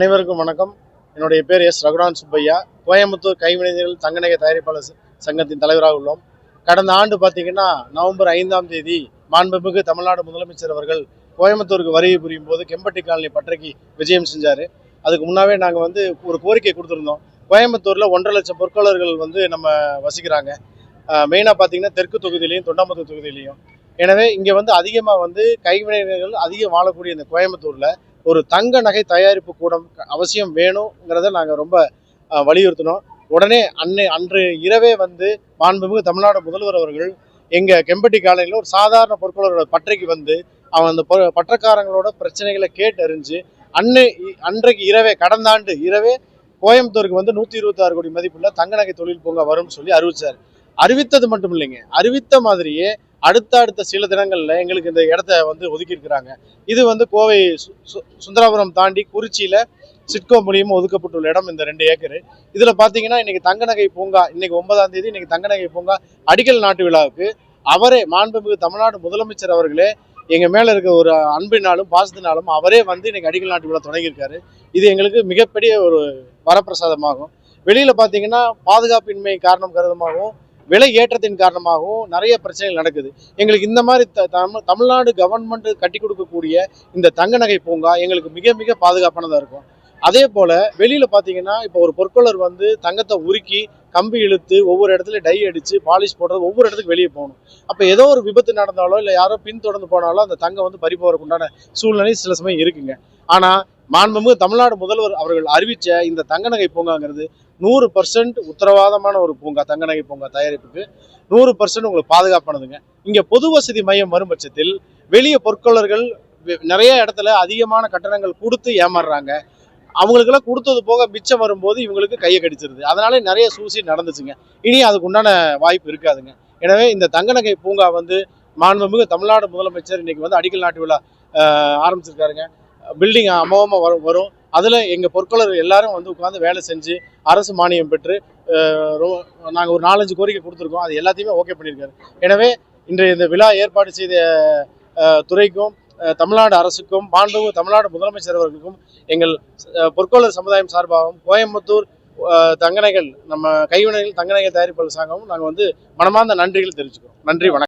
அனைவருக்கும் வணக்கம். என்னுடைய பேர் எஸ் ரகுடான் சுப்பையா. கோயம்புத்தூர் கைவினைஞர்கள் தங்கநகை தயாரிப்பாளர் சங்கத்தின் தலைவராக உள்ளோம். கடந்த ஆண்டு பார்த்தீங்கன்னா நவம்பர் ஐந்தாம் தேதி மாண்புமிகு தமிழ்நாடு முதலமைச்சர் அவர்கள் கோயம்புத்தூருக்கு வருகை புரியும் போது கெம்பட்டி காலனி பற்றைக்கு விஜயம் செஞ்சார். அதுக்கு முன்னாவே நாங்கள் வந்து ஒரு கோரிக்கை கொடுத்துருந்தோம். கோயம்புத்தூரில் ஒன்றரை லட்சம் பொற்கொள்ளர்கள் வந்து நம்ம வசிக்கிறாங்க. மெயினாக பார்த்தீங்கன்னா தெற்கு தொகுதியிலையும் தொண்டாமுத்தூர் தொகுதியிலையும். எனவே இங்கே வந்து அதிகமாக வந்து கைவினைஞர்கள் அதிகம் வாழக்கூடிய இந்த கோயம்புத்தூரில் ஒரு தங்க நகை தயாரிப்பு கூடம் அவசியம் வேணுங்கிறத நாங்கள் ரொம்ப வலியுறுத்தினோம். உடனே அன்னை அன்று இரவே வந்து மாண்புமிகு தமிழ்நாடு முதல்வர் அவர்கள் எங்கள் கெம்பட்டி காலையில் ஒரு சாதாரண பொருட்களோட பற்றைக்கு வந்து அவன் அந்த பற்றக்காரங்களோட பிரச்சனைகளை கேட்டறிஞ்சு அன்னை அன்றைக்கு இரவே கடந்த ஆண்டு இரவே கோயம்புத்தூருக்கு வந்து நூற்றி இருபத்தாறு கோடி மதிப்புள்ள தங்க நகை தொழில் பூங்கா வரும்னு சொல்லி அறிவித்தார் அறிவித்தது மட்டும் இல்லைங்க. அறிவித்த மாதிரியே அடுத்த அடுத்த சில தினங்களில் எங்களுக்கு இந்த இடத்த வந்து ஒதுக்கியிருக்கிறாங்க. இது வந்து கோவை சு- சு- சுந்தராபுரம் தாண்டி குறிச்சியில் சிட்கோ மூலியமாக ஒதுக்கப்பட்டுள்ள இடம் இந்த ரெண்டு ஏக்கரு. இதில் பார்த்தீங்கன்னா இன்னைக்கு தங்கநகை பூங்கா இன்றைக்கி ஒன்பதாம் தேதி இன்றைக்கி தங்கநகை பூங்கா அடிக்கல் நாட்டு விழாவுக்கு அவரே மாண்புமிகு தமிழ்நாடு முதலமைச்சர் அவர்களே எங்கள் மேலே இருக்க ஒரு அன்பினாலும் பாசத்தினாலும் அவரே வந்து இன்றைக்கி அடிக்கல் நாட்டு விழா தொடங்கியிருக்காரு. இது எங்களுக்கு மிகப்பெரிய ஒரு வரப்பிரசாதமாகும். வெளியில் பார்த்தீங்கன்னா பாதுகாப்பின்மை காரணம் கருதமாகவும் விலை ஏற்றத்தின் காரணமாகவும் நிறைய பிரச்சனைகள் நடக்குது. எங்களுக்கு இந்த மாதிரி த- தமிழ் தமிழ்நாடு கவர்மெண்ட் கட்டி கொடுக்கக்கூடிய இந்த தங்க நகை பூங்கா எங்களுக்கு மிக மிக பாதுகாப்பானதாக இருக்கும். அதே போல் வெளியில் பார்த்தீங்கன்னா இப்போ ஒரு பொற்கொள்ளர் வந்து தங்கத்தை உருக்கி கம்பி இழுத்து ஒவ்வொரு இடத்துல டை அடித்து பாலிஷ் போடுறது ஒவ்வொரு இடத்துக்கு வெளியே போகணும். அப்போ ஏதோ ஒரு விபத்து நடந்தாலோ இல்லை யாரோ பின்தொடர்ந்து போனாலோ அந்த தங்கம் வந்து பறி போகிறதுக்கு உண்டான சூழ்நிலை சில சமயம் இருக்குங்க. ஆனால் மாண்புமிகு தமிழ்நாடு முதல்வர் அவர்கள் அறிவித்த இந்த தங்க நகை பூங்காங்கிறது நூறு பர்சன்ட் உத்தரவாதமான ஒரு பூங்கா தங்க நகை பூங்கா தயாரிப்புக்கு நூறு பர்சன்ட் உங்களுக்கு பாதுகாப்பானதுங்க இங்கே பொது வசதி மையம் வரும் பட்சத்தில் வெளிய பொற்கொள்ளர்கள் வெ- நிறைய இடத்துல அதிகமான கட்டணங்கள் கொடுத்து ஏமாறுறாங்க. அவங்களுக்கெல்லாம் கொடுத்தது போக மிச்சம் வரும்போது இவங்களுக்கு கையை கடிச்சிருது. அதனால நிறைய சூசி நடந்துச்சுங்க. இனி அதுக்கு உண்டான வாய்ப்பு இருக்காதுங்க. எனவே இந்த தங்க நகை பூங்கா வந்து மாண்புமிகு தமிழ்நாடு முதலமைச்சர் இன்னைக்கு வந்து அடிக்கல் நாட்டு விழா ஆரம்பிச்சிருக்காருங்க. பில்டிங் அமோகமாக வரும் வரும். அதில் எங்கள் பொற்கொள்ளர்கள் எல்லாரும் வந்து உட்காந்து வேலை செஞ்சு அரசு மானியம் பெற்று நாங்கள் ஒரு நாலஞ்சு கோரிக்கை கொடுத்துருக்கோம். அது எல்லாத்தையுமே ஓகே பண்ணியிருக்காரு. எனவே இன்றைய இந்த விழா ஏற்பாடு செய்த துறைக்கும் தமிழ்நாடு அரசுக்கும் மாண்புமிகு தமிழ்நாடு முதலமைச்சர் அவர்களுக்கும் எங்கள் பொற்கொள்ளர் சமுதாயம் சார்பாகவும் கோயம்புத்தூர் தங்கனைகள் நம்ம கைவினைகள் தங்கனைகள் தயாரிப்பாளர் சங்கமும் நாங்கள் வந்து மனமார்ந்த நன்றிகள் தெரிவிச்சுக்கிறோம். நன்றி வணக்கம்.